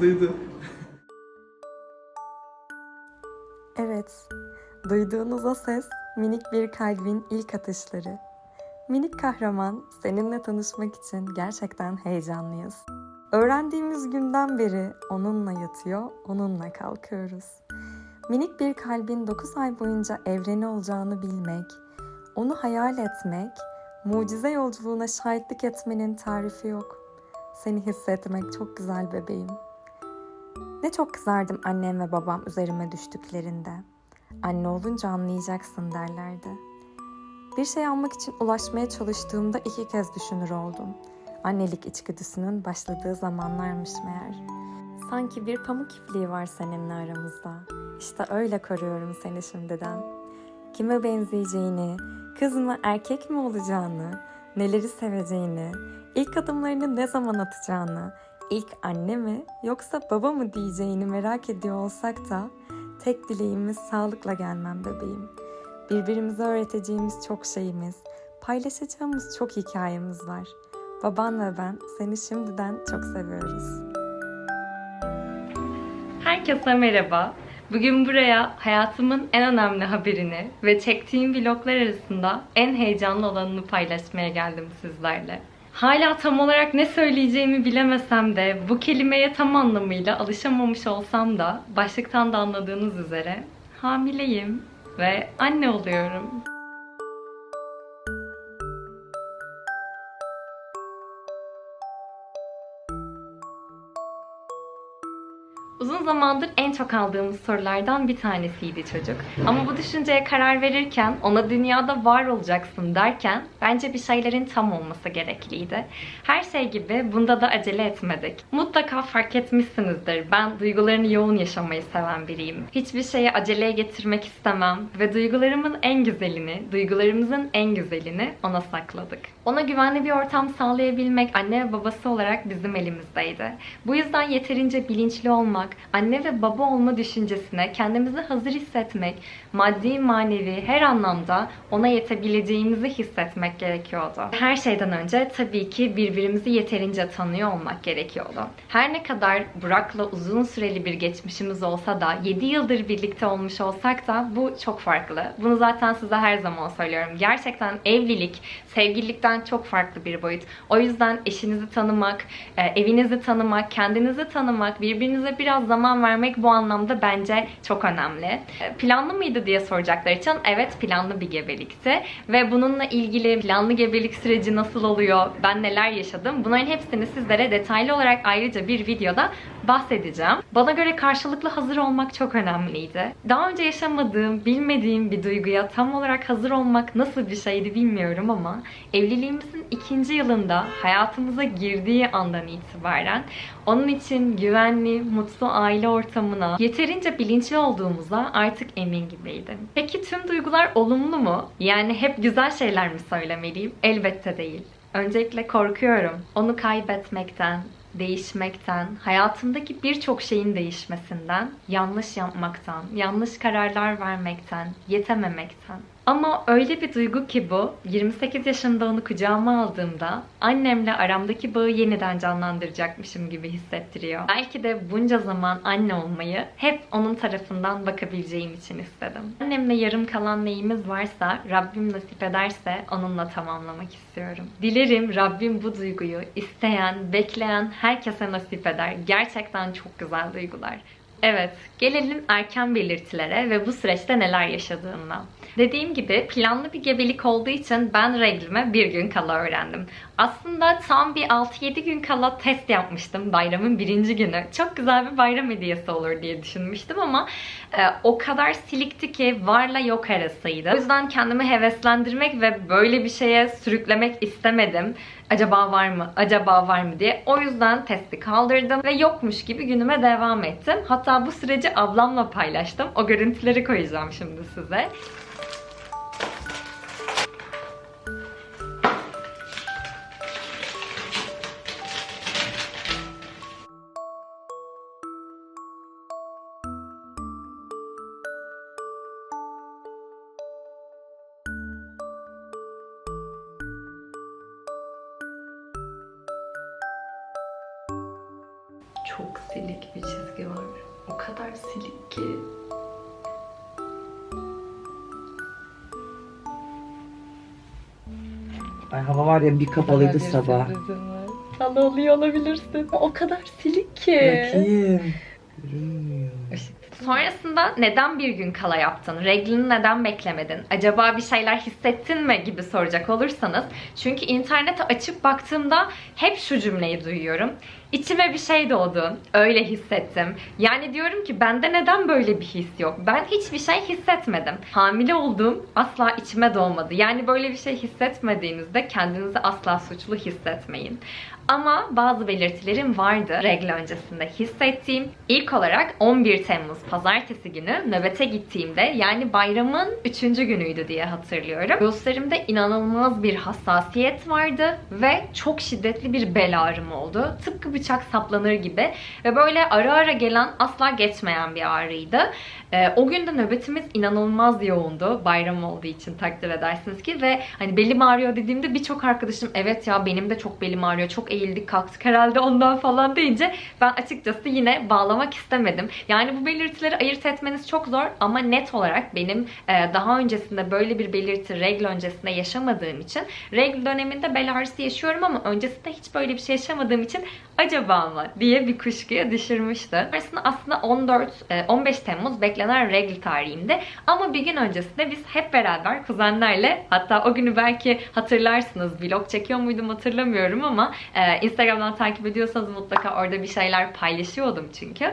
duydu. Evet, duyduğunuz o ses minik bir kalbin ilk atışları. Minik kahraman, seninle tanışmak için gerçekten heyecanlıyız. Öğrendiğimiz günden beri onunla yatıyor, onunla kalkıyoruz. Minik bir kalbin 9 ay boyunca evreni olacağını bilmek, onu hayal etmek, mucize yolculuğuna şahitlik etmenin tarifi yok. Seni hissetmek çok güzel bebeğim. Ne çok kızardım annem ve babam üzerime düştüklerinde. Anne olunca anlayacaksın derlerdi. Bir şey almak için ulaşmaya çalıştığımda iki kez düşünür oldum. Annelik içgüdüsünün başladığı zamanlarmış meğer. Sanki bir pamuk ipliği var seninle aramızda. İşte öyle koruyorum seni şimdiden. Kime benzeyeceğini, kız mı erkek mi olacağını, neleri seveceğini, ilk adımlarını ne zaman atacağını, ilk anne mi yoksa baba mı diyeceğini merak ediyor olsak da tek dileğimiz sağlıkla gelmem bebeğim. Birbirimize öğreteceğimiz çok şeyimiz, paylaşacağımız çok hikayemiz var. Baban ve ben seni şimdiden çok seviyoruz. Herkese merhaba. Bugün buraya hayatımın en önemli haberini ve çektiğim vloglar arasında en heyecanlı olanını paylaşmaya geldim sizlerle. Hala tam olarak ne söyleyeceğimi bilemesem de bu kelimeye tam anlamıyla alışamamış olsam da başlıktan da anladığınız üzere hamileyim ve anne oluyorum. Uzun zamandır en çok aldığımız sorulardan bir tanesiydi çocuk. Ama bu düşünceye karar verirken ona dünyada var olacaksın derken bence bir şeylerin tam olması gerekliydi. Her şey gibi bunda da acele etmedik. Mutlaka fark etmişsinizdir. Ben duygularını yoğun yaşamayı seven biriyim. Hiçbir şeye aceleye getirmek istemem ve duygularımın en güzelini, duygularımızın en güzelini ona sakladık. Ona güvenli bir ortam sağlayabilmek anne ve babası olarak bizim elimizdeydi. Bu yüzden yeterince bilinçli olmak, anne ve baba olma düşüncesine kendimizi hazır hissetmek, maddi manevi her anlamda ona yetebileceğimizi hissetmek gerekiyordu. Her şeyden önce tabii ki birbirimizi yeterince tanıyor olmak gerekiyordu. Her ne kadar Burak'la uzun süreli bir geçmişimiz olsa da 7 yıldır birlikte olmuş olsak da bu çok farklı. Bunu zaten size her zaman söylüyorum. Gerçekten evlilik sevgililikten çok farklı bir boyut. O yüzden eşinizi tanımak, e, evinizi tanımak, kendinizi tanımak, birbirinize biraz zaman vermek bu anlamda bence çok önemli. E, Planlı mıydı diye soracaklar için evet planlı bir gebelikti ve bununla ilgili planlı gebelik süreci nasıl oluyor, ben neler yaşadım bunların hepsini sizlere detaylı olarak ayrıca bir videoda bahsedeceğim. Bana göre karşılıklı hazır olmak çok önemliydi. Daha önce yaşamadığım, bilmediğim bir duyguya tam olarak hazır olmak nasıl bir şeydi bilmiyorum ama evliliğimizin ikinci yılında hayatımıza girdiği andan itibaren onun için güvenli, mutlu aile ortamına yeterince bilinçli olduğumuza artık emin gibiydim. Peki tüm duygular olumlu mu? Yani hep güzel şeyler mi söylemeliyim? Elbette değil. Öncelikle korkuyorum. Onu kaybetmekten, değişmekten, hayatımdaki birçok şeyin değişmesinden, yanlış yapmaktan, yanlış kararlar vermekten, yetememekten. Ama öyle bir duygu ki bu, 28 yaşında onu kucağıma aldığımda annemle aramdaki bağı yeniden canlandıracakmışım gibi hissettiriyor. Belki de bunca zaman anne olmayı hep onun tarafından bakabileceğim için istedim. Annemle yarım kalan neyimiz varsa Rabbim nasip ederse onunla tamamlamak istiyorum. Dilerim Rabbim bu duyguyu isteyen, bekleyen herkese nasip eder. Gerçekten çok güzel duygular. Evet, gelelim erken belirtilere ve bu süreçte neler yaşadığına. Dediğim gibi planlı bir gebelik olduğu için ben reglime bir gün kala öğrendim. Aslında tam bir 6-7 gün kala test yapmıştım bayramın birinci günü. Çok güzel bir bayram hediyesi olur diye düşünmüştüm ama e, o kadar silikti ki varla yok arasıydı. O yüzden kendimi heveslendirmek ve böyle bir şeye sürüklemek istemedim. Acaba var mı? Acaba var mı diye. O yüzden testi kaldırdım ve yokmuş gibi günüme devam ettim. Hatta bu süreci ablamla paylaştım. O görüntüleri koyacağım şimdi size. Ay hava var ya bir kapalıydı sabah. Sana oluyor olabilirsin. O kadar silik ki. Bakayım. Görünmüyor. Sonrasında neden bir gün kala yaptın? Reglini neden beklemedin? Acaba bir şeyler hissettin mi gibi soracak olursanız. Çünkü internete açıp baktığımda hep şu cümleyi duyuyorum. İçime bir şey doğdu. Öyle hissettim. Yani diyorum ki bende neden böyle bir his yok? Ben hiçbir şey hissetmedim. Hamile olduğum asla içime doğmadı. Yani böyle bir şey hissetmediğinizde kendinizi asla suçlu hissetmeyin. Ama bazı belirtilerim vardı regl öncesinde hissettiğim. İlk olarak 11 Temmuz pazartesi günü nöbete gittiğimde yani bayramın 3. günüydü diye hatırlıyorum. Göğüslerimde inanılmaz bir hassasiyet vardı ve çok şiddetli bir bel ağrım oldu. Tıpkı bıçak saplanır gibi ve böyle ara ara gelen asla geçmeyen bir ağrıydı. Ee, o gün de nöbetimiz inanılmaz yoğundu. Bayram olduğu için takdir edersiniz ki ve hani belim ağrıyor dediğimde birçok arkadaşım evet ya benim de çok belim ağrıyor. Çok eğildik kalktık herhalde ondan falan deyince ben açıkçası yine bağlamak istemedim. Yani bu belirtileri ayırt etmeniz çok zor ama net olarak benim e, daha öncesinde böyle bir belirti regl öncesinde yaşamadığım için regl döneminde bel ağrısı yaşıyorum ama öncesinde hiç böyle bir şey yaşamadığım için acaba mı diye bir kuşkuya düşürmüştü. Sonrasında aslında 14 e, 15 Temmuz beklenen regl tarihinde ama bir gün öncesinde biz hep beraber kuzenlerle hatta o günü belki hatırlarsınız vlog çekiyor muydum hatırlamıyorum ama e, Instagram'dan takip ediyorsanız mutlaka orada bir şeyler paylaşıyordum çünkü.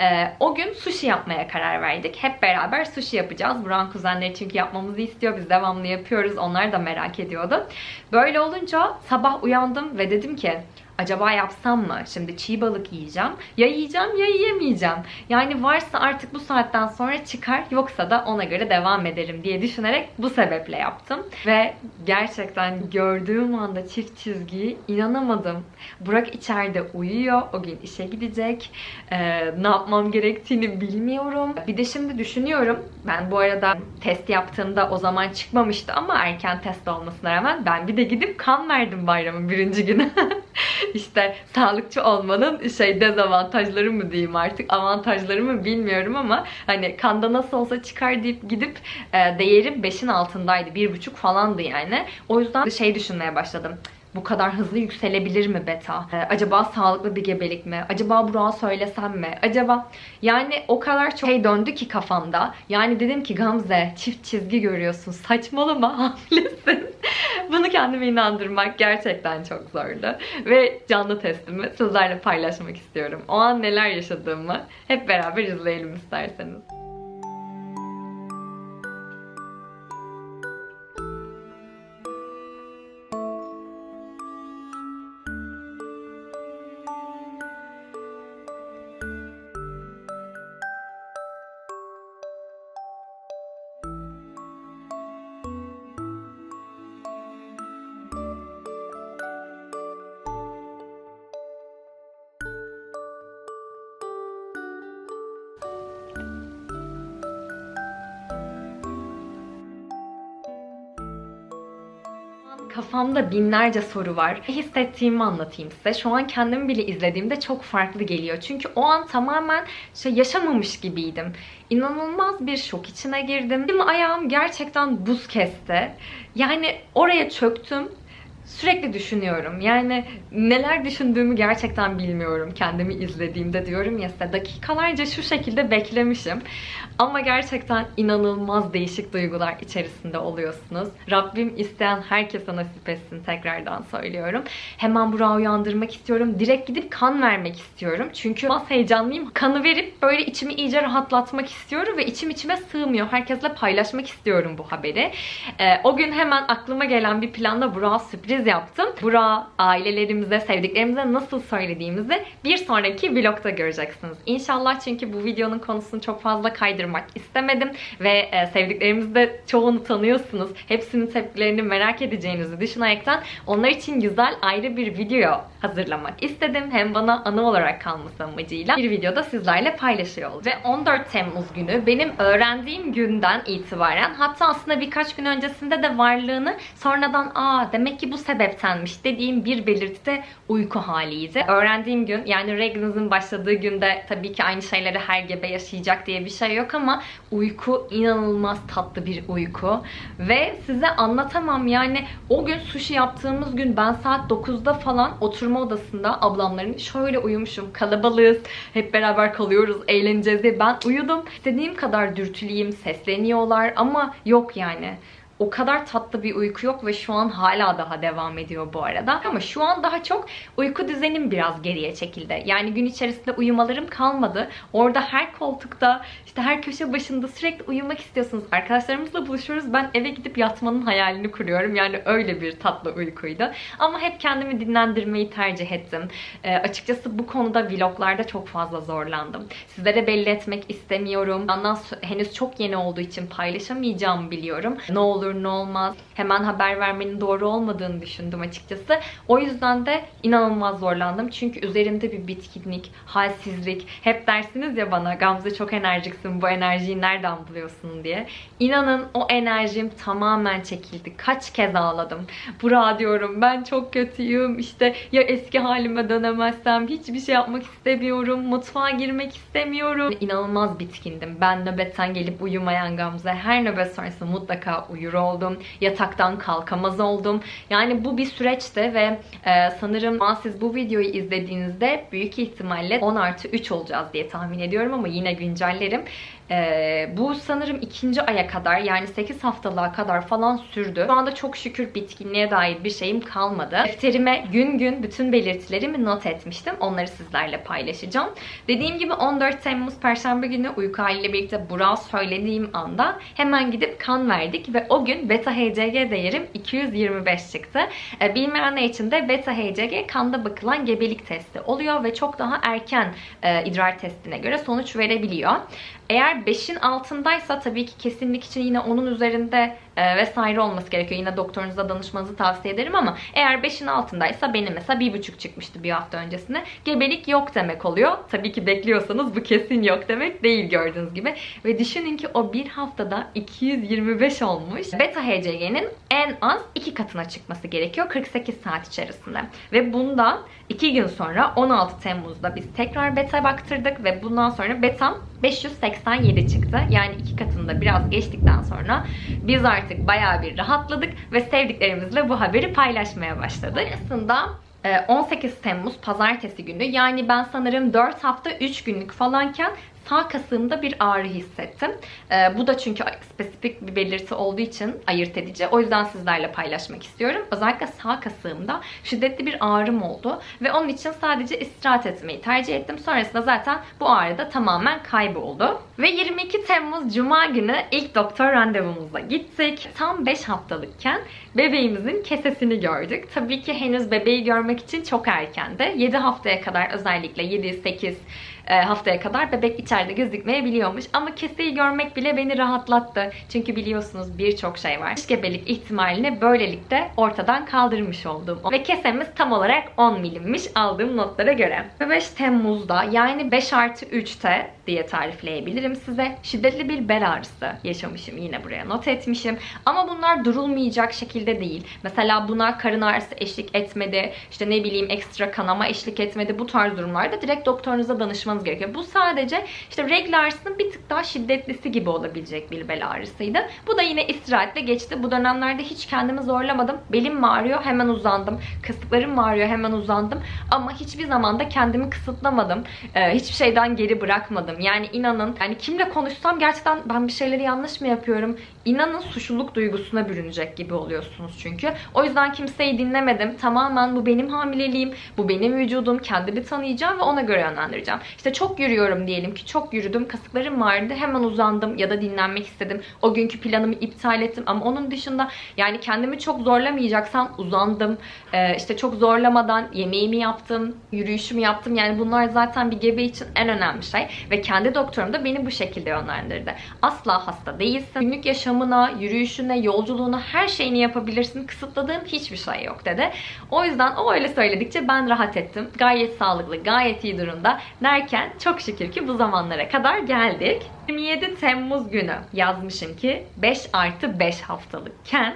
E, o gün sushi yapmaya karar verdik. Hep beraber sushi yapacağız. Buran kuzenleri çünkü yapmamızı istiyor. Biz devamlı yapıyoruz. Onlar da merak ediyordu. Böyle olunca sabah uyandım ve dedim ki acaba yapsam mı? Şimdi çiğ balık yiyeceğim. Ya yiyeceğim ya yiyemeyeceğim. Yani varsa artık bu saatten sonra çıkar yoksa da ona göre devam ederim diye düşünerek bu sebeple yaptım. Ve gerçekten gördüğüm anda çift çizgiyi inanamadım. Burak içeride uyuyor. O gün işe gidecek. Ee, ne yapmam gerektiğini bilmiyorum. Bir de şimdi düşünüyorum. Ben bu arada test yaptığımda o zaman çıkmamıştı ama erken test olmasına rağmen ben bir de gidip kan verdim bayramın birinci günü. işte sağlıkçı olmanın şey dezavantajları mı diyeyim artık avantajları mı bilmiyorum ama hani kanda nasıl olsa çıkar deyip gidip e, değerim 5'in altındaydı. 1,5 falandı yani. O yüzden şey düşünmeye başladım bu kadar hızlı yükselebilir mi beta? Ee, acaba sağlıklı bir gebelik mi? Acaba Burak'a söylesem mi? Acaba yani o kadar çok şey döndü ki kafamda. Yani dedim ki Gamze çift çizgi görüyorsun. Saçmalama hamilesin. Bunu kendime inandırmak gerçekten çok zordu. Ve canlı testimi sizlerle paylaşmak istiyorum. O an neler yaşadığımı hep beraber izleyelim isterseniz. Kafamda binlerce soru var. Ne hissettiğimi anlatayım size. Şu an kendimi bile izlediğimde çok farklı geliyor. Çünkü o an tamamen şey yaşamamış gibiydim. İnanılmaz bir şok içine girdim. Benim ayağım gerçekten buz kesti. Yani oraya çöktüm. Sürekli düşünüyorum. Yani neler düşündüğümü gerçekten bilmiyorum. Kendimi izlediğimde diyorum ya size dakikalarca şu şekilde beklemişim. Ama gerçekten inanılmaz değişik duygular içerisinde oluyorsunuz. Rabbim isteyen herkese nasip etsin tekrardan söylüyorum. Hemen Burak'ı uyandırmak istiyorum. Direkt gidip kan vermek istiyorum. Çünkü az heyecanlıyım. Kanı verip böyle içimi iyice rahatlatmak istiyorum ve içim içime sığmıyor. Herkesle paylaşmak istiyorum bu haberi. Ee, o gün hemen aklıma gelen bir planla Burak'a sürpriz yaptım. Burak'a ailelerimize, sevdiklerimize nasıl söylediğimizi bir sonraki vlogda göreceksiniz. İnşallah çünkü bu videonun konusunu çok fazla kaydırmak istemedim ve e, sevdiklerimizi de çoğunu tanıyorsunuz. Hepsinin tepkilerini merak edeceğinizi düşünerekten onlar için güzel ayrı bir video hazırlamak istedim. Hem bana anı olarak kalması amacıyla bir videoda sizlerle paylaşıyor olacağım. Ve 14 Temmuz günü benim öğrendiğim günden itibaren hatta aslında birkaç gün öncesinde de varlığını sonradan aa demek ki bu sebeptenmiş dediğim bir belirti de uyku haliydi. Öğrendiğim gün yani reglınızın başladığı günde tabii ki aynı şeyleri her gebe yaşayacak diye bir şey yok ama uyku inanılmaz tatlı bir uyku. Ve size anlatamam yani o gün sushi yaptığımız gün ben saat 9'da falan oturma odasında ablamların şöyle uyumuşum. Kalabalığız, hep beraber kalıyoruz, eğleneceğiz diye ben uyudum. İstediğim kadar dürtüleyeyim, sesleniyorlar ama yok yani o kadar tatlı bir uyku yok ve şu an hala daha devam ediyor bu arada. Ama şu an daha çok uyku düzenim biraz geriye çekildi. Yani gün içerisinde uyumalarım kalmadı. Orada her koltukta, işte her köşe başında sürekli uyumak istiyorsunuz. Arkadaşlarımızla buluşuyoruz. Ben eve gidip yatmanın hayalini kuruyorum. Yani öyle bir tatlı uykuydu. Ama hep kendimi dinlendirmeyi tercih ettim. Ee, açıkçası bu konuda vloglarda çok fazla zorlandım. Sizlere belli etmek istemiyorum. Yandan so- henüz çok yeni olduğu için paylaşamayacağımı biliyorum. Ne olur ne olmaz. Hemen haber vermenin doğru olmadığını düşündüm açıkçası. O yüzden de inanılmaz zorlandım. Çünkü üzerimde bir bitkinlik, halsizlik. Hep dersiniz ya bana Gamze çok enerjiksin bu enerjiyi nereden buluyorsun diye. İnanın o enerjim tamamen çekildi. Kaç kez ağladım. Burak diyorum ben çok kötüyüm. İşte ya eski halime dönemezsem hiçbir şey yapmak istemiyorum. Mutfağa girmek istemiyorum. İnanılmaz bitkindim. Ben nöbetten gelip uyumayan Gamze. Her nöbet sonrası mutlaka uyur oldum. Yataktan kalkamaz oldum. Yani bu bir süreçti ve e, sanırım siz bu videoyu izlediğinizde büyük ihtimalle 10 artı 3 olacağız diye tahmin ediyorum ama yine güncellerim. Ee, bu sanırım ikinci aya kadar yani 8 haftalığa kadar falan sürdü. Şu anda çok şükür bitkinliğe dair bir şeyim kalmadı. Defterime gün gün bütün belirtilerimi not etmiştim. Onları sizlerle paylaşacağım. Dediğim gibi 14 Temmuz Perşembe günü uyku haliyle birlikte Burak'a söylediğim anda hemen gidip kan verdik ve o gün beta HCG değerim 225 çıktı. Ee, bilmeyenler için de beta HCG kanda bakılan gebelik testi oluyor ve çok daha erken e, idrar testine göre sonuç verebiliyor. Eğer 5'in altındaysa tabii ki kesinlik için yine onun üzerinde e, vesaire olması gerekiyor. Yine doktorunuza danışmanızı tavsiye ederim ama eğer 5'in altındaysa benim mesela 1,5 çıkmıştı bir hafta öncesine. Gebelik yok demek oluyor. Tabii ki bekliyorsanız bu kesin yok demek değil gördüğünüz gibi. Ve düşünün ki o bir haftada 225 olmuş. Beta HCG'nin en az 2 katına çıkması gerekiyor 48 saat içerisinde. Ve bundan 2 gün sonra 16 Temmuz'da biz tekrar beta baktırdık ve bundan sonra betam 587 çıktı. Yani iki katında biraz geçtikten sonra biz artık bayağı bir rahatladık ve sevdiklerimizle bu haberi paylaşmaya başladık. Aslında e, 18 Temmuz pazartesi günü yani ben sanırım 4 hafta 3 günlük falanken sağ kasığımda bir ağrı hissettim. Ee, bu da çünkü spesifik bir belirti olduğu için ayırt edici. O yüzden sizlerle paylaşmak istiyorum. Özellikle sağ kasığımda şiddetli bir ağrım oldu ve onun için sadece istirahat etmeyi tercih ettim. Sonrasında zaten bu ağrı da tamamen kayboldu. Ve 22 Temmuz Cuma günü ilk doktor randevumuza gittik. Tam 5 haftalıkken bebeğimizin kesesini gördük. Tabii ki henüz bebeği görmek için çok erkendi. 7 haftaya kadar özellikle 7-8 e, haftaya kadar bebek içeride gözükmeyebiliyormuş. Ama keseyi görmek bile beni rahatlattı. Çünkü biliyorsunuz birçok şey var. Dış gebelik ihtimalini böylelikle ortadan kaldırmış oldum. Ve kesemiz tam olarak 10 milimmiş aldığım notlara göre. Ve 5 Temmuz'da yani 5 artı 3'te diye tarifleyebilirim size. Şiddetli bir bel ağrısı yaşamışım. Yine buraya not etmişim. Ama bunlar durulmayacak şekilde değil. Mesela buna karın ağrısı eşlik etmedi. İşte ne bileyim ekstra kanama eşlik etmedi. Bu tarz durumlarda direkt doktorunuza danışmanız gerekiyor. Bu sadece işte regl ağrısının bir tık daha şiddetlisi gibi olabilecek bir bel ağrısıydı. Bu da yine istirahatle geçti. Bu dönemlerde hiç kendimi zorlamadım. Belim ağrıyor hemen uzandım. Kasıklarım ağrıyor hemen uzandım. Ama hiçbir zaman da kendimi kısıtlamadım. Ee, hiçbir şeyden geri bırakmadım. Yani inanın yani kimle konuşsam gerçekten ben bir şeyleri yanlış mı yapıyorum? İnanın suçluluk duygusuna bürünecek gibi oluyorsunuz çünkü. O yüzden kimseyi dinlemedim. Tamamen bu benim hamileliğim, bu benim vücudum. Kendimi tanıyacağım ve ona göre yönlendireceğim. İşte çok yürüyorum diyelim ki çok yürüdüm. Kasıklarım vardı. Hemen uzandım ya da dinlenmek istedim. O günkü planımı iptal ettim. Ama onun dışında yani kendimi çok zorlamayacaksam uzandım. Ee, işte çok zorlamadan yemeğimi yaptım, yürüyüşümü yaptım. Yani bunlar zaten bir gebe için en önemli şey. Ve kendi doktorum da beni bu şekilde yönlendirdi. Asla hasta değilsin. Günlük yaşamına, yürüyüşüne, yolculuğuna her şeyini yapabilirsin. Kısıtladığım hiçbir şey yok dedi. O yüzden o öyle söyledikçe ben rahat ettim. Gayet sağlıklı, gayet iyi durumda derken çok şükür ki bu zamanlara kadar geldik. 27 Temmuz günü yazmışım ki 5 artı 5 haftalıkken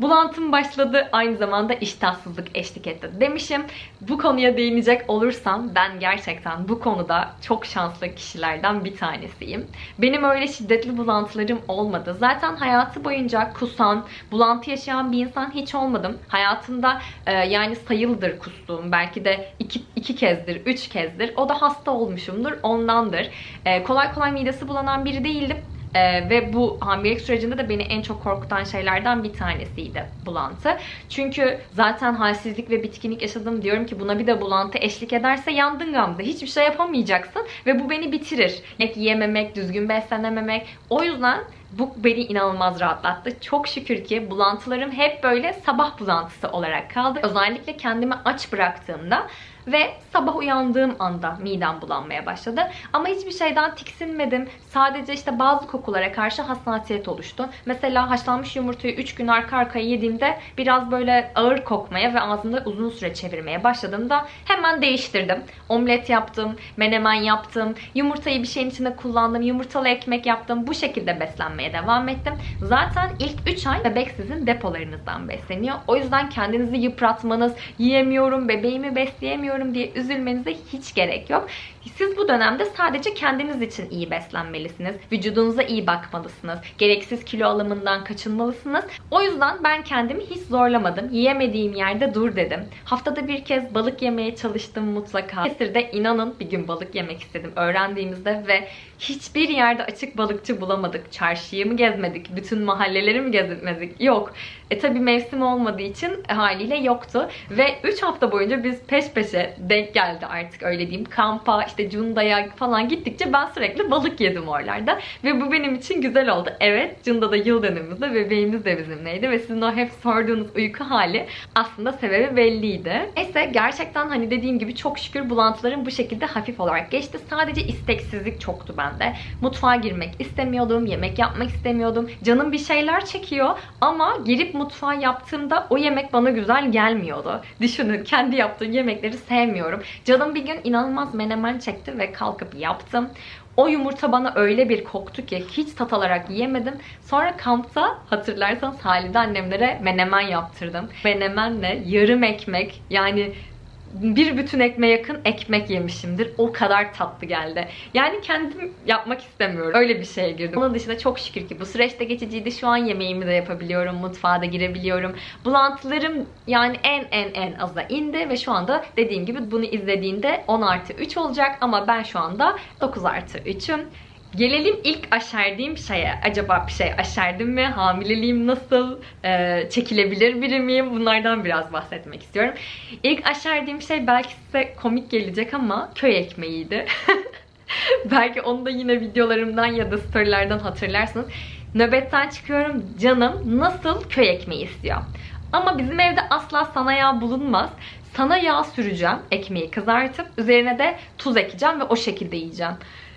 Bulantım başladı. Aynı zamanda iştahsızlık eşlik etti demişim. Bu konuya değinecek olursam ben gerçekten bu konuda çok şanslı kişilerden bir tanesiyim. Benim öyle şiddetli bulantılarım olmadı. Zaten hayatı boyunca kusan, bulantı yaşayan bir insan hiç olmadım. Hayatımda e, yani sayılıdır kustuğum. Belki de iki, iki kezdir, üç kezdir. O da hasta olmuşumdur, ondandır. E, kolay kolay midesi bulanan biri değildim. Ee, ve bu hamilelik sürecinde de beni en çok korkutan şeylerden bir tanesiydi bulantı. Çünkü zaten halsizlik ve bitkinlik yaşadım diyorum ki buna bir de bulantı eşlik ederse yandın gamze. Hiçbir şey yapamayacaksın ve bu beni bitirir. Et yiyememek, düzgün beslenememek. O yüzden bu beni inanılmaz rahatlattı. Çok şükür ki bulantılarım hep böyle sabah bulantısı olarak kaldı. Özellikle kendimi aç bıraktığımda ve sabah uyandığım anda midem bulanmaya başladı. Ama hiçbir şeyden tiksinmedim. Sadece işte bazı kokulara karşı hassasiyet oluştu. Mesela haşlanmış yumurtayı 3 gün arka arkaya yediğimde biraz böyle ağır kokmaya ve ağzımda uzun süre çevirmeye başladığımda hemen değiştirdim. Omlet yaptım, menemen yaptım, yumurtayı bir şeyin içinde kullandım, yumurtalı ekmek yaptım. Bu şekilde beslenmeye devam ettim. Zaten ilk 3 ay bebek sizin depolarınızdan besleniyor. O yüzden kendinizi yıpratmanız, yiyemiyorum, bebeğimi besleyemiyorum diye üzülmenize hiç gerek yok. Siz bu dönemde sadece kendiniz için iyi beslenmelisiniz. Vücudunuza iyi bakmalısınız. Gereksiz kilo alımından kaçınmalısınız. O yüzden ben kendimi hiç zorlamadım. Yiyemediğim yerde dur dedim. Haftada bir kez balık yemeye çalıştım mutlaka. Kesir'de inanın bir gün balık yemek istedim öğrendiğimizde ve hiçbir yerde açık balıkçı bulamadık. Çarşıyı mı gezmedik? Bütün mahalleleri mi gezmedik? Yok. E tabi mevsim olmadığı için haliyle yoktu. Ve 3 hafta boyunca biz peş peşe denk geldi artık öyle diyeyim. Kampa, işte Cunda'ya falan gittikçe ben sürekli balık yedim oralarda. Ve bu benim için güzel oldu. Evet Cunda'da yıl dönümümüzde bebeğimiz de bizimleydi. Ve sizin o hep sorduğunuz uyku hali aslında sebebi belliydi. Neyse gerçekten hani dediğim gibi çok şükür bulantılarım bu şekilde hafif olarak geçti. Sadece isteksizlik çoktu bende. Mutfağa girmek istemiyordum, yemek yapmak istemiyordum. Canım bir şeyler çekiyor ama girip mutfağa yaptığımda o yemek bana güzel gelmiyordu. Düşünün kendi yaptığım yemekleri sevmiyorum. Canım bir gün inanılmaz menemen çekti ve kalkıp yaptım. O yumurta bana öyle bir koktu ki hiç tat alarak yiyemedim. Sonra kampta hatırlarsanız Halide annemlere menemen yaptırdım. Menemenle yarım ekmek yani bir bütün ekmeğe yakın ekmek yemişimdir. O kadar tatlı geldi. Yani kendim yapmak istemiyorum. Öyle bir şeye girdim. Onun dışında çok şükür ki bu süreçte geçiciydi. Şu an yemeğimi de yapabiliyorum. Mutfağa da girebiliyorum. Bulantılarım yani en en en aza indi ve şu anda dediğim gibi bunu izlediğinde 10 artı 3 olacak ama ben şu anda 9 artı 3'üm. Gelelim ilk aşerdiğim şeye. Acaba bir şey aşerdim mi? Hamileliğim nasıl? Ee, çekilebilir biri miyim? Bunlardan biraz bahsetmek istiyorum. İlk aşerdiğim şey belki size komik gelecek ama köy ekmeğiydi. belki onu da yine videolarımdan ya da storylerden hatırlarsınız. Nöbetten çıkıyorum canım nasıl köy ekmeği istiyor. Ama bizim evde asla sana yağ bulunmaz. Sana yağ süreceğim ekmeği kızartıp üzerine de tuz ekeceğim ve o şekilde yiyeceğim.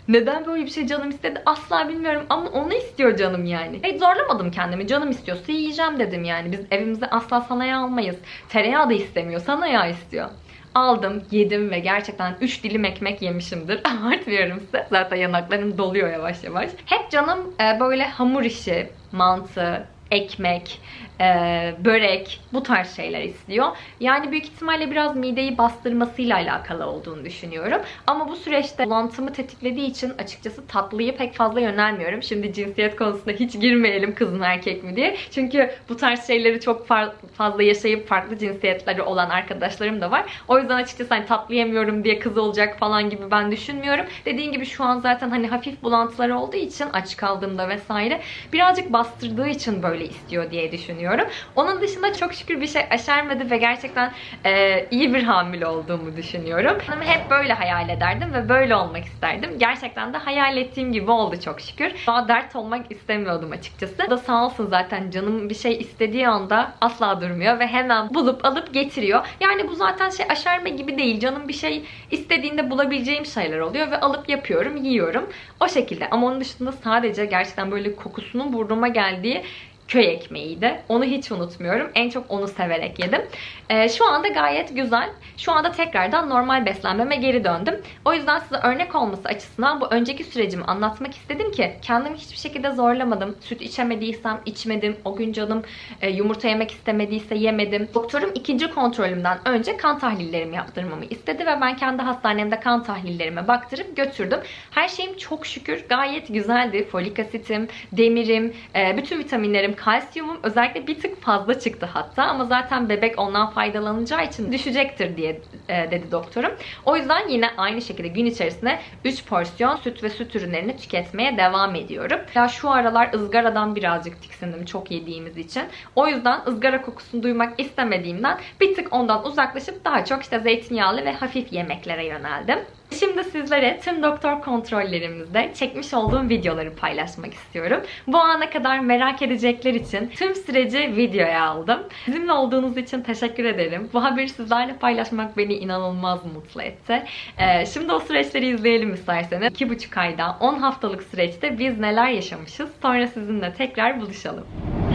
Neden böyle bir şey canım istedi asla bilmiyorum ama onu istiyor canım yani. Hiç zorlamadım kendimi canım istiyorsa yiyeceğim dedim yani. Biz evimize asla sana yağ almayız. Tereyağı da istemiyor sana yağ istiyor. Aldım, yedim ve gerçekten 3 dilim ekmek yemişimdir. Abartmıyorum size. Zaten yanaklarım doluyor yavaş yavaş. Hep canım e, böyle hamur işi, mantı, ekmek, e, börek bu tarz şeyler istiyor. Yani büyük ihtimalle biraz mideyi bastırmasıyla alakalı olduğunu düşünüyorum. Ama bu süreçte bulantımı tetiklediği için açıkçası tatlıyı pek fazla yönelmiyorum. Şimdi cinsiyet konusunda hiç girmeyelim kız mı erkek mi diye. Çünkü bu tarz şeyleri çok fazla yaşayıp farklı cinsiyetleri olan arkadaşlarım da var. O yüzden açıkçası hani tatlı yemiyorum diye kız olacak falan gibi ben düşünmüyorum. Dediğim gibi şu an zaten hani hafif bulantılar olduğu için aç kaldığımda vesaire birazcık bastırdığı için böyle istiyor diye düşünüyorum. Onun dışında çok şükür bir şey aşermedi ve gerçekten e, iyi bir hamile olduğumu düşünüyorum. Hep böyle hayal ederdim ve böyle olmak isterdim. Gerçekten de hayal ettiğim gibi oldu çok şükür. Daha dert olmak istemiyordum açıkçası. Da sağ olsun zaten canım bir şey istediği anda asla durmuyor ve hemen bulup alıp getiriyor. Yani bu zaten şey aşerme gibi değil. Canım bir şey istediğinde bulabileceğim şeyler oluyor ve alıp yapıyorum, yiyorum. O şekilde. Ama onun dışında sadece gerçekten böyle kokusunun burnuma geldiği köy ekmeğiydi. Onu hiç unutmuyorum. En çok onu severek yedim. Ee, şu anda gayet güzel. Şu anda tekrardan normal beslenmeme geri döndüm. O yüzden size örnek olması açısından bu önceki sürecimi anlatmak istedim ki kendimi hiçbir şekilde zorlamadım. Süt içemediysem içmedim. O gün canım e, yumurta yemek istemediyse yemedim. Doktorum ikinci kontrolümden önce kan tahlillerimi yaptırmamı istedi ve ben kendi hastanemde kan tahlillerime baktırıp götürdüm. Her şeyim çok şükür gayet güzeldi. Folik asitim, demirim, e, bütün vitaminlerim, kalsiyumum özellikle bir tık fazla çıktı hatta ama zaten bebek ondan faydalanacağı için düşecektir diye e, dedi doktorum. O yüzden yine aynı şekilde gün içerisinde 3 porsiyon süt ve süt ürünlerini tüketmeye devam ediyorum. Ya şu aralar ızgaradan birazcık tiksindim çok yediğimiz için. O yüzden ızgara kokusunu duymak istemediğimden bir tık ondan uzaklaşıp daha çok işte zeytinyağlı ve hafif yemeklere yöneldim. Şimdi sizlere tüm doktor kontrollerimizde çekmiş olduğum videoları paylaşmak istiyorum. Bu ana kadar merak edecekler için tüm süreci videoya aldım. Bizimle olduğunuz için teşekkür ederim. Bu haberi sizlerle paylaşmak beni inanılmaz mutlu etti. Ee, şimdi o süreçleri izleyelim isterseniz. 2,5 ayda 10 haftalık süreçte biz neler yaşamışız sonra sizinle tekrar buluşalım.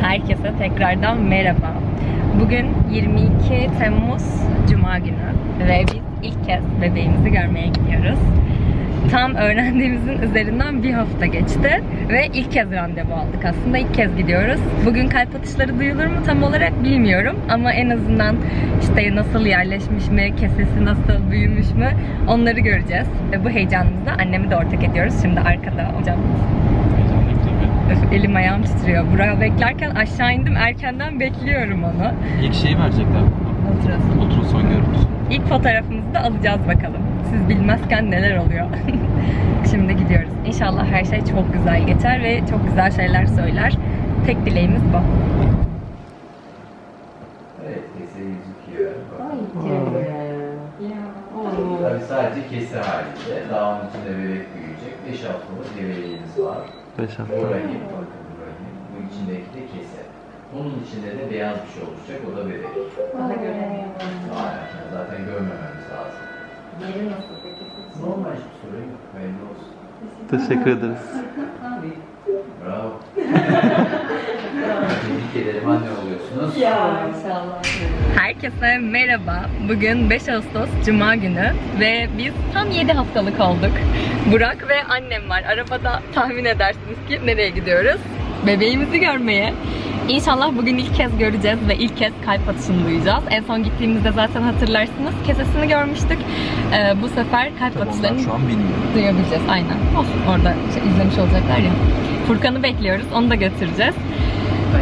Herkese tekrardan merhaba. Bugün 22 Temmuz Cuma günü ve biz ilk kez bebeğimizi görmeye gidiyoruz. Tam öğrendiğimizin üzerinden bir hafta geçti ve ilk kez randevu aldık aslında. ilk kez gidiyoruz. Bugün kalp atışları duyulur mu tam olarak bilmiyorum ama en azından işte nasıl yerleşmiş mi, kesesi nasıl büyümüş mü onları göreceğiz. Ve bu heyecanımızda annemi de ortak ediyoruz. Şimdi arkada hocam. Öf, elim ayağım titriyor. Burak'ı beklerken aşağı indim. Erkenden bekliyorum onu. İlk şeyi verecekler. Ultrasın. Ultrason görüntüsü. İlk fotoğrafımızı da alacağız bakalım. Siz bilmezken neler oluyor. Şimdi gidiyoruz. İnşallah her şey çok güzel geçer ve çok güzel şeyler söyler. Tek dileğimiz bu. Evet, kese gözüküyor. Tabii sadece kese halinde. Daha onun içinde bebek büyüyecek. 5 haftalık gebeliğimiz var. 5 Bu rahim, bakın bu içindeki de kese. Onun içinde de beyaz bir şey olacak, o da bebek. Aynen, zaten görmememiz lazım. Yeri nasıl peki? Normal hiçbir sorun yok, belli olsun. Teşekkür ederiz. Bravo. Tebrik ederim, anne oluyorsunuz. Herkese merhaba. Bugün 5 Ağustos Cuma günü ve biz tam 7 haftalık olduk. Burak ve annem var. Arabada tahmin edersiniz ki nereye gidiyoruz? Bebeğimizi görmeye. İnşallah bugün ilk kez göreceğiz ve ilk kez kalp atışını duyacağız. En son gittiğimizde zaten hatırlarsınız kesesini görmüştük. Ee, bu sefer kalp Onlar atışlarını şu an duyabileceğiz. Aynen. Olsun orada şey izlemiş olacaklar ya. Furkan'ı bekliyoruz. Onu da götüreceğiz.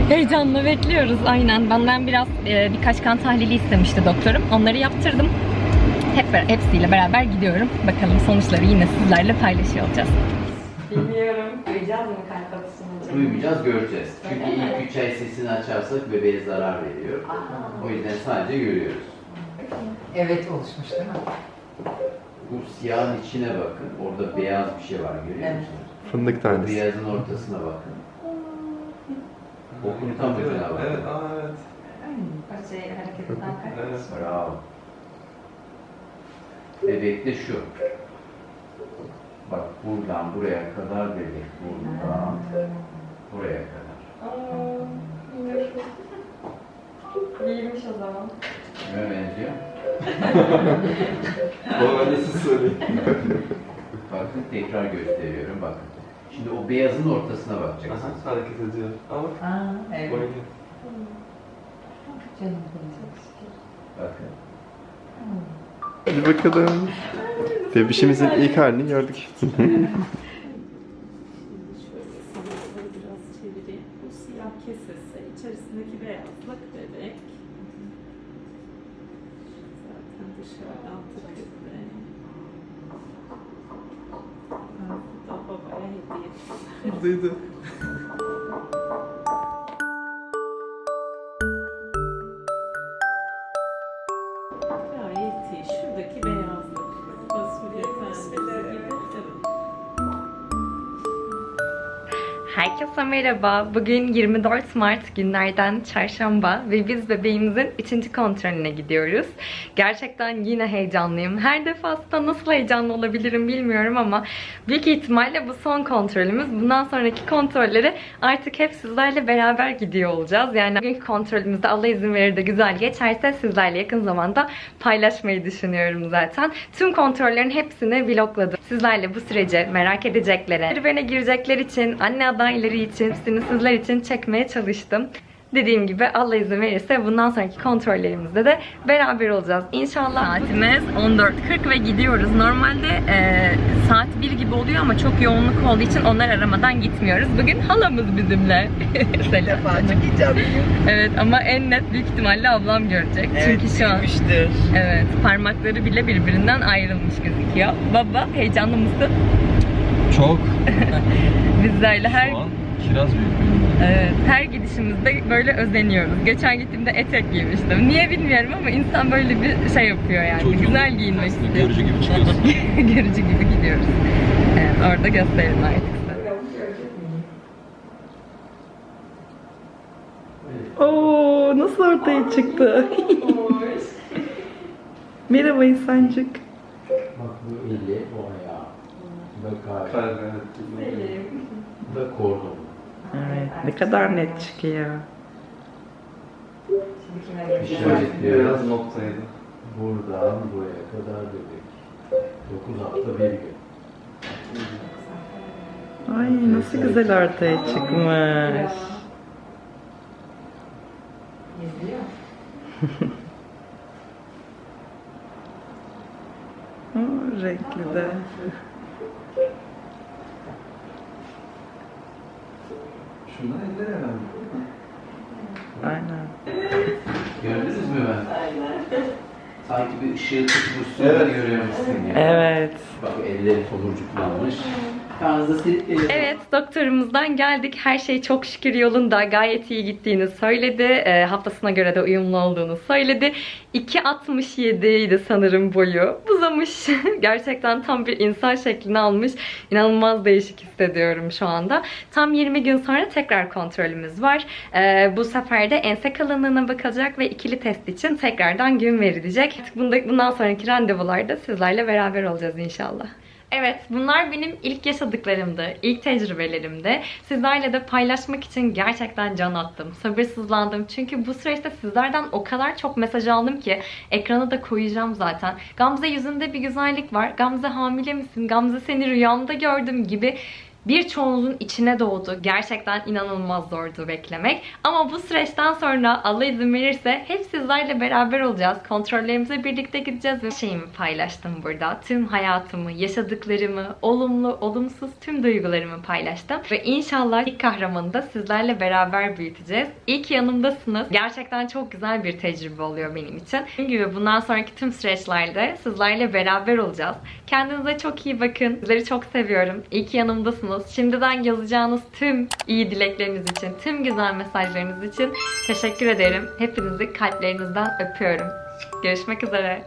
Heyecanla bekliyoruz. Aynen. Benden biraz e, birkaç kan tahlili istemişti doktorum. Onları yaptırdım. Hep hepsiyle beraber gidiyorum. Bakalım sonuçları yine sizlerle paylaşıyor olacağız. Bilmiyorum. Duyacağız mı kalp atışını? Duymayacağız, göreceğiz. Çünkü ilk 3 ay sesini açarsak bebeğe zarar veriyor. O yüzden sadece görüyoruz. Evet oluşmuş değil mi? Bu siyahın içine bakın. Orada beyaz bir şey var görüyor Evet. musunuz? Fındık tanesi. beyazın ortasına bakın. Okun tam ucuna bakın. Evet, aa evet. Şey hareketinden Evet. Bravo. Bebek de şu. Bak buradan buraya kadar bebek. Buradan buraya kadar. Büyümüş o zaman. Kime benziyor? Bana siz söyleyin. Bakın tekrar gösteriyorum bakın. Şimdi o beyazın ortasına bakacaksınız. Aha, hareket ediyor. Ama Aa, evet. oynuyor. Canım benim. Bakın. Hadi bakalım. Bebişimizin ilk halini gördük. Merhaba. Bugün 24 Mart günlerden çarşamba ve biz bebeğimizin 3. kontrolüne gidiyoruz. Gerçekten yine heyecanlıyım. Her defasında nasıl heyecanlı olabilirim bilmiyorum ama büyük ihtimalle bu son kontrolümüz. Bundan sonraki kontrolleri artık hep sizlerle beraber gidiyor olacağız. Yani bugünkü kontrolümüzde Allah izin verir de güzel geçerse sizlerle yakın zamanda paylaşmayı düşünüyorum zaten. Tüm kontrollerin hepsini vlogladım. Sizlerle bu süreci merak edeceklere, serüvene girecekler için, anne adayları için, hepsini sizler için çekmeye çalıştım. Dediğim gibi Allah izin verirse bundan sonraki kontrollerimizde de beraber olacağız. İnşallah. Saatimiz 14.40 ve gidiyoruz. Normalde e, saat 1 gibi oluyor ama çok yoğunluk olduğu için onlar aramadan gitmiyoruz. Bugün halamız bizimle. Selam. Evet ama en net büyük ihtimalle ablam görecek. Çünkü şu an Evet, parmakları bile birbirinden ayrılmış gözüküyor. Baba, heyecanlı mısın? Çok. Bizlerle her Şu an kiraz büyük. evet, her gidişimizde böyle özeniyoruz. Geçen gittiğimde etek giymiştim. Niye bilmiyorum ama insan böyle bir şey yapıyor yani. Çocuğun Güzel giyinmek istiyor. Görücü gibi çıkıyorsun. Görücü gibi gidiyoruz. Evet, orada gösterelim artık. Oo nasıl ortaya çıktı? Merhaba insancık. Bak bu eli, o ayağı. Bu da evet. Bu da kordon. Evet ne kadar net çıkıyor. İşaretliyoruz. Biraz noktaydı. Buradan buraya kadar bebek. 9 hafta bir gün. Ay nasıl güzel ortaya çıkmış. Oo, renkli de. Şundan eller hemen. Aynen. Gördünüz mü ben? Sanki bir ışığı tutmuşsun da Evet. görüyormuşsun gibi. Evet. Bak elleri tomurcuklanmış. Silip Evet doktorumuzdan geldik. Her şey çok şükür yolunda. Gayet iyi gittiğini söyledi. E, haftasına göre de uyumlu olduğunu söyledi. 2.67 idi sanırım boyu. Uzamış. Gerçekten tam bir insan şeklini almış. İnanılmaz değişik hissediyorum şu anda. Tam 20 gün sonra tekrar kontrolümüz var. E, bu sefer de ense kalınlığına bakılacak ve ikili test için tekrardan gün verilecek. Bundan sonraki randevularda sizlerle beraber olacağız inşallah. Evet, bunlar benim ilk yaşadıklarımdı, ilk tecrübelerimdi. Sizlerle de paylaşmak için gerçekten can attım, sabırsızlandım. Çünkü bu süreçte sizlerden o kadar çok mesaj aldım ki ekrana da koyacağım zaten. Gamze yüzünde bir güzellik var, Gamze hamile misin, Gamze seni rüyamda gördüm gibi birçoğunuzun içine doğdu. Gerçekten inanılmaz zordu beklemek. Ama bu süreçten sonra Allah izin verirse hep sizlerle beraber olacağız. Kontrollerimize birlikte gideceğiz ve şeyimi paylaştım burada. Tüm hayatımı, yaşadıklarımı, olumlu, olumsuz tüm duygularımı paylaştım. Ve inşallah ilk kahramanı da sizlerle beraber büyüteceğiz. Ki yanımdasınız. Gerçekten çok güzel bir tecrübe oluyor benim için. Dediğim gibi bundan sonraki tüm süreçlerde sizlerle beraber olacağız. Kendinize çok iyi bakın. Sizleri çok seviyorum. İyi ki yanımdasınız. Şimdiden yazacağınız tüm iyi dilekleriniz için, tüm güzel mesajlarınız için teşekkür ederim. Hepinizi kalplerinizden öpüyorum. Görüşmek üzere.